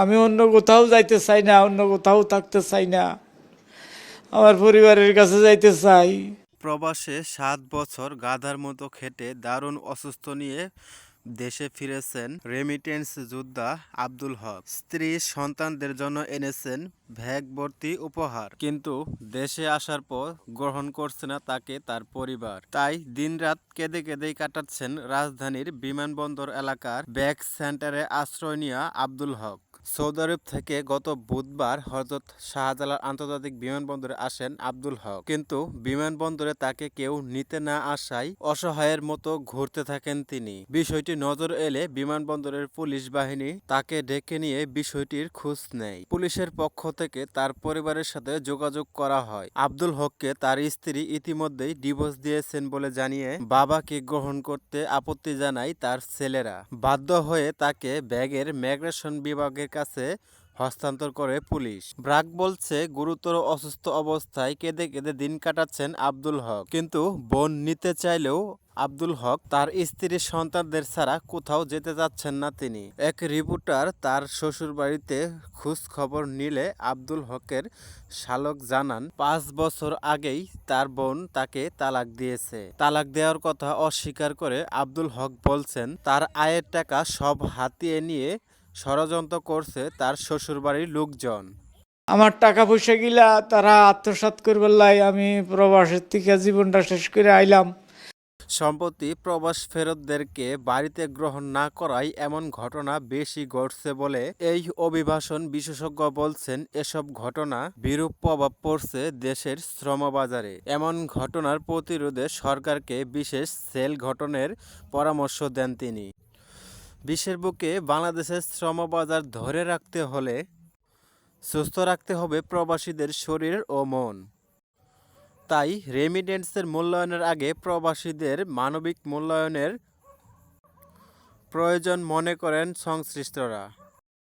আমি অন্য কোথাও যাইতে চাই না, অন্য কোথাও থাকতে চাই না। আমার পরিবারের কাছে যাইতে চাই। প্রবাসে সাত বছর গাধার মতো খেটে দারুণ অসুস্থ নিয়ে দেশে ফিরেছেন রেমিটেন্স যোদ্ধা আব্দুল হক। স্ত্রী সন্তানদের জন্য এনেছেন ভ্যাগ ভর্তি উপহার। কিন্তু দেশে আসার পর গ্রহণ করছে না তাকে তার পরিবার। তাই দিনরাত কেঁদে কেঁদেই কাটাচ্ছেন রাজধানীর বিমানবন্দর এলাকার ব্যাগ সেন্টারে আশ্রয় নেওয়া আব্দুল হক। সৌদি আরব থেকে গত বুধবার হজরত শাহজালাল আন্তর্জাতিক বিমানবন্দরে আসেন আব্দুল হক। কিন্তু বিমানবন্দরে তাকে কেউ নিতে না আসায় অসহায়ের মতো ঘুরতে থাকেন তিনি। বিষয়টি নজর এলে বিমানবন্দরের পুলিশ বাহিনী তাকে ডেকে নিয়ে বিষয়টির খোঁজ নেয়। পুলিশের পক্ষ থেকে তার পরিবারের সাথে যোগাযোগ করা হয়। আব্দুল হককে তার স্ত্রী ইতিমধ্যেই ডিভোর্স দিয়েছেন বলে জানিয়ে বাবাকে গ্রহণ করতে আপত্তি জানায় তার ছেলেরা। বাধ্য হয়ে তাকে ব্যাগের ম্যাগ্রেশন বিভাগের কাছে হস্তান্তর করে পুলিশ। ব্রাক বলছে, গুরুতর অসুস্থ অবস্থায় কেঁদে কেঁদে দিন কাটাচ্ছেন আব্দুল হক। কিন্তু বোন নিতে চাইলেও আব্দুল হক তার স্ত্রীর সন্তানদের ছাড়া কোথাও যেতে চাচ্ছেন না তিনি। এক রিপোর্টার তার শ্বশুর বাড়িতে খোঁজ খবর নিলে আব্দুল হকের শালক জানান, পাঁচ বছর আগেই তার বোন তাকে তালাক দিয়েছে। তালাক দেওয়ার কথা অস্বীকার করে আব্দুল হক বলছেন, তার আয়ের টাকা সব হাতিয়ে নিয়ে ষড়যন্ত্র করছে তার শ্বশুরবাড়ির লোকজন। আমার টাকা পয়সা গিলা তারা আত্মসাৎ করবার লাই আমি প্রবাসের থেকে জীবনটা শেষ করে আইলাম। সম্প্রতি প্রবাস ফেরতদেরকে বাড়িতে গ্রহণ না করায় এমন ঘটনা বেশি ঘটছে বলে এই অভিবাসন বিশেষজ্ঞ বলছেন এসব ঘটনা বিরূপ প্রভাব পড়ছে দেশের শ্রমবাজারে। এমন ঘটনার প্রতিরোধে সরকারকে বিশেষ সেল গঠনের পরামর্শ দেন তিনি। বিশ্বের বুকে বাংলাদেশের শ্রমবাজার ধরে রাখতে হলে সুস্থ রাখতে হবে প্রবাসীদের শরীর ও মন। তাই রেমিডেন্সের মূল্যায়নের আগে প্রবাসীদের মানবিক মূল্যায়নের প্রয়োজন মনে করেন সংশ্লিষ্টরা।